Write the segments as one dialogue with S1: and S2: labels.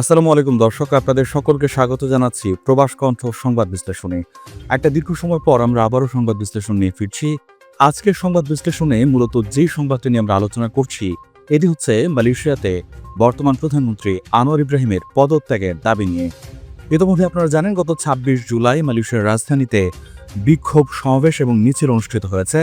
S1: আসসালামু আলাইকুম দর্শক, আপনাদের সকলকে স্বাগত জানাচ্ছি প্রবাস কণ্ঠ সংবাদ বিশ্লেষণে। একটা দীর্ঘ সময় পর আমরা আবারও সংবাদ বিশ্লেষণ নিয়ে ফিরছি। আজকের সংবাদ বিশ্লেষণে মূলত যে সংবাদটি নিয়ে আমরা আলোচনা করছি, এটি হচ্ছে মালয়েশিয়াতে বর্তমান প্রধানমন্ত্রী আনোয়ার ইব্রাহিমের পদত্যাগের দাবি নিয়ে। ইতিমধ্যে আপনারা জানেন, গত ছাব্বিশ জুলাই মালয়েশিয়ার রাজধানীতে বিক্ষোভ সমাবেশ এবং মিছিল অনুষ্ঠিত হয়েছে,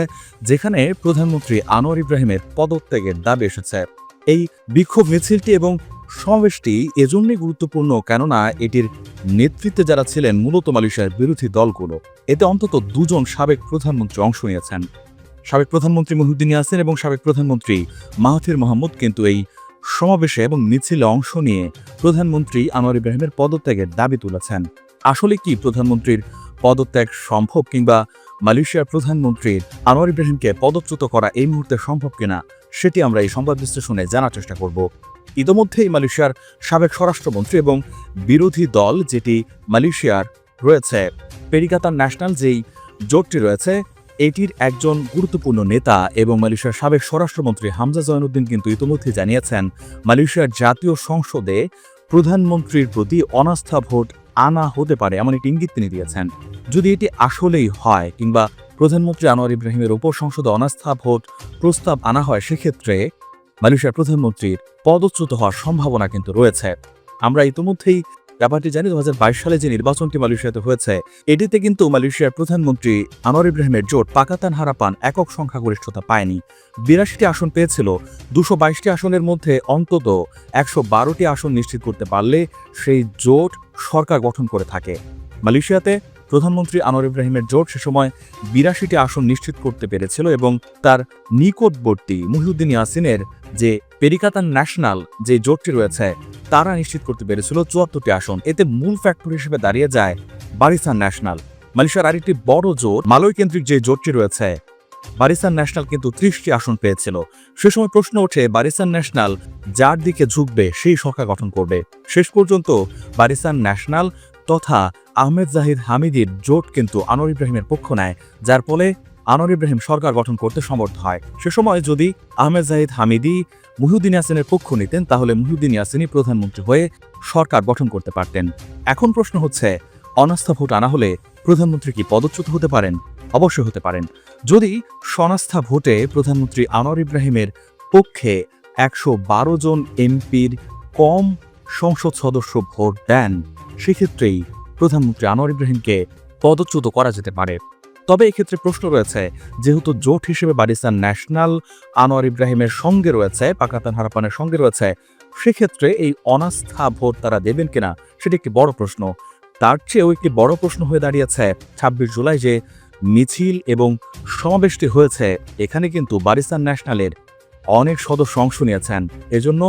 S1: যেখানে প্রধানমন্ত্রী আনোয়ার ইব্রাহিমের পদত্যাগের দাবি এসেছে। এই বিক্ষোভ মিছিলটি এবং সমাবেশটি এজন্যই গুরুত্বপূর্ণ কেননা এটির নেতৃত্বে যারা ছিলেন মূলত মালয়েশিয়ার বিরোধী দলগুলো। এতে অন্তত দুজন সাবেক প্রধানমন্ত্রী অংশ নিয়েছেন। সাবেক প্রধানমন্ত্রী মহিউদ্দিন ইয়াসিন এবং সাবেক প্রধানমন্ত্রী মাহাথির মোহাম্মদ কিন্তু এই সমাবেশে এবং মিছিলে অংশ নিয়ে প্রধানমন্ত্রী আনোয়ার ইব্রাহিমের পদত্যাগের দাবি তুলেছেন। আসলে কি প্রধানমন্ত্রীর পদত্যাগ সম্ভব কিংবা মালয়েশিয়ার প্রধানমন্ত্রী আনোয়ার ইব্রাহিমকে পদচ্যুত করা এই মুহূর্তে সম্ভব কিনা, সেটি আমরা এই সংবাদ বিশ্লেষণে জানার চেষ্টা করব। ইতোমধ্যেই মালয়েশিয়ার সাবেক স্বরাষ্ট্রমন্ত্রী এবং বিরোধী দল যেটি মালয়েশিয়ার রয়েছে, পেরিকাতার ন্যাশনাল যেই জোটটি রয়েছে, এটির একজন গুরুত্বপূর্ণ নেতা এবং মালয়েশিয়ার সাবেক স্বরাষ্ট্রমন্ত্রী হামজা জয়নুদ্দিন কিন্তু ইতোমধ্যে জানিয়েছেন, মালয়েশিয়ার জাতীয় সংসদে প্রধানমন্ত্রীর প্রতি অনাস্থা ভোট আনা হতে পারে এমন একটি ইঙ্গিত তিনি দিয়েছেন। যদি এটি আসলেই হয় কিংবা প্রধানমন্ত্রী আনোয়ার ইব্রাহিমের উপর সংসদে অনাস্থা ভোট প্রস্তাব আনা হয়, সেক্ষেত্রে মালয়েশিয়ার প্রধানমন্ত্রীর পদচ্যুত হওয়ার সম্ভাবনা কিন্তু রয়েছে। আমরা ইতিমধ্যেই ব্যাপারটি জানি, দুহাজার বাইশ সালে যে নির্বাচনটি মালয়েশিয়াতে হয়েছে, এটিতে কিন্তু মালয়েশিয়ার প্রধানমন্ত্রী আনোয়ার ইব্রাহিমের জোট পাকাতান হারাপান একক সংখ্যাগরিষ্ঠতা পায়নি। বিরাশিটি আসন পেয়েছিল, দুশো বাইশটি আসনের মধ্যে অন্তত একশো বারোটি আসন নিশ্চিত করতে পারলে সেই জোট সরকার গঠন করে থাকে। মালয়েশিয়াতে প্রধানমন্ত্রী আনোয়ার ইব্রাহিমের জোট সে সময় বিরাশিটি আসন নিশ্চিত করতে পেরেছিল এবং তার নিকটবর্তী মহিউদ্দিন ইয়াসিনের যে পেরিকাতান ন্যাশনাল যে জোটটি রয়েছে, তারা নিশ্চিত করতে পেরেছিল চুয়াত্তরটি আসন। এতে মূল ফ্যাক্টর হিসেবে দাঁড়িয়ে যায় বারিসান ন্যাশনাল। মালয়েশিয়ার আরেকটি বড় জোট মালয় কেন্দ্রিক যে জোটটি রয়েছে, বারিসান ন্যাশনাল কিন্তু ত্রিশটি আসন পেয়েছিল। সে সময় প্রশ্ন ওঠে, বারিসান ন্যাশনাল যার দিকে ঝুঁকবে, সেই সরকার গঠন করবে। শেষ পর্যন্ত বারিসান ন্যাশনাল তথা আহমেদ জাহিদ হামিদির জোট কিন্তু আনোয়ার ইব্রাহিমের পক্ষ নেয়, যার ফলে আনোয়ার ইব্রাহিম সরকার গঠন করতে সমর্থ হয়। সে সময় যদি আহমেদ জাহিদ হামিদি মুহিউদ্দিন ইয়াসিনের পক্ষ নিতেন, তাহলে মুহিউদ্দিন ইয়াসিনই প্রধানমন্ত্রী হয়ে সরকার গঠন করতে পারতেন। এখন প্রশ্ন হচ্ছে, অনাস্থা ভোট আনা হলে প্রধানমন্ত্রী কি পদচ্যুত হতে পারেন? অবশ্যই হতে পারেন। যদি সনাস্থা ভোটে প্রধানমন্ত্রী আনোয়ার ইব্রাহিমের পক্ষে একশো বারো জন এমপির কম সংসদ সদস্য ভোট দেন, সেক্ষেত্রেই প্রধানমন্ত্রী আনোয়ার ইব্রাহিমকে পদচ্যুত করা যেতে পারে। তবে এক্ষেত্রে প্রশ্ন রয়েছে, যেহেতু জোট হিসেবে বারিস্তান ন্যাশনাল আনোয়ার ইব্রাহিমের সঙ্গে রয়েছে, পাকাতান হারাপানের সঙ্গে রয়েছে, সেক্ষেত্রে এই অনাস্থা ভোট তারা দেবেন কিনা, সেটি একটি বড় প্রশ্ন। তার চেয়েও একটি বড় প্রশ্ন হয়ে দাঁড়িয়েছে ছাব্বিশ জুলাই যে মিছিল এবং সমাবেশটি হয়েছে, এখানে কিন্তু বারিস্তান ন্যাশনালের অনেক সদস্য অংশ নিয়েছেন। এজন্য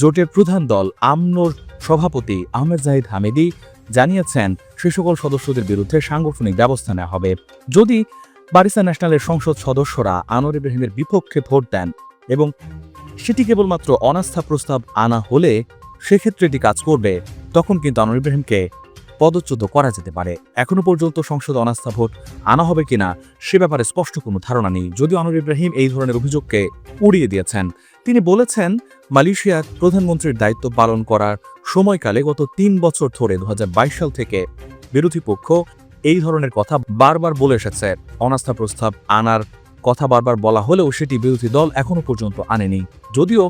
S1: জোটের প্রধান দল আমনোর সভাপতি আহমেদ জাহিদ হামিদি জানিয়েছেন, সে সকল সদস্যদের বিরুদ্ধে সাংগঠনিক ব্যবস্থা নেওয়া হবে। যদি বারিসা ন্যাশনালের সংসদ সদস্যরা আনোয়ার ইব্রাহিমের বিপক্ষে ভোট দেন এবং সেটি কেবলমাত্র অনাস্থা প্রস্তাব আনা হলে সেক্ষেত্রে এটি কাজ করবে, তখন কিন্তু আনোয়ার ইব্রাহিমকে পদচ্যুত করা যেতে পারে। এখনও পর্যন্ত সংসদ অনাস্থা ভোট আনা হবে কিনা সে ব্যাপারে স্পষ্ট কোনো ধারণা নেই। যদিও আনোয়ার ইব্রাহিম এই ধরনের অভিযোগকে উড়িয়ে দিয়েছেন। তিনি বলেছেন মালয়েশিয়ার প্রধানমন্ত্রীর দায়িত্ব পালন করার সময়কালে গত তিন বছর ধরে দু হাজার বাইশ সাল থেকে বিরোধী পক্ষ এই ধরনের কথা বারবার বলে এসেছে। অনাস্থা প্রস্তাব আনার কথা বারবার বলা হলেও সেটি বিরোধী দল এখনও পর্যন্ত আনেনি। যদিও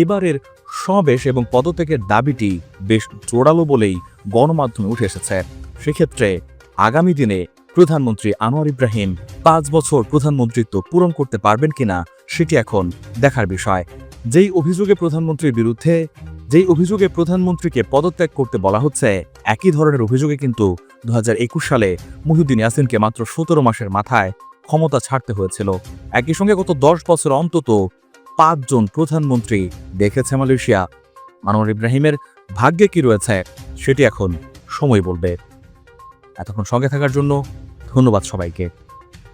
S1: এবারের সমাবেশ এবং পদত্যাগের দাবিটি বেশ জোরালো বলেই গণমাধ্যমে উঠে এসেছে। সেক্ষেত্রে আগামী দিনে প্রধানমন্ত্রী আনোয়ার ইব্রাহিম পাঁচ বছর প্রধানমন্ত্রিত্ব পূরণ করতে পারবেন কিনা সেটি এখন দেখার বিষয়। যেই অভিযোগে প্রধানমন্ত্রীর বিরুদ্ধে, যেই অভিযোগে প্রধানমন্ত্রীকে পদত্যাগ করতে বলা হচ্ছে, একই ধরনের অভিযোগে কিন্তু দু হাজার একুশ সালে মুহিউদ্দিন ইয়াসিনকে মাত্র সতেরো মাসের মাথায় ক্ষমতা ছাড়তে হয়েছিল। একই সঙ্গে গত দশ বছর অন্তত পাঁচজন প্রধানমন্ত্রী দেখেছে মালয়েশিয়া। আনোয়ার ইব্রাহিমের ভাগ্যে কি রয়েছে, সেটি এখন সময় বলবে। এতক্ষণ সঙ্গে থাকার জন্য ধন্যবাদ সবাইকে।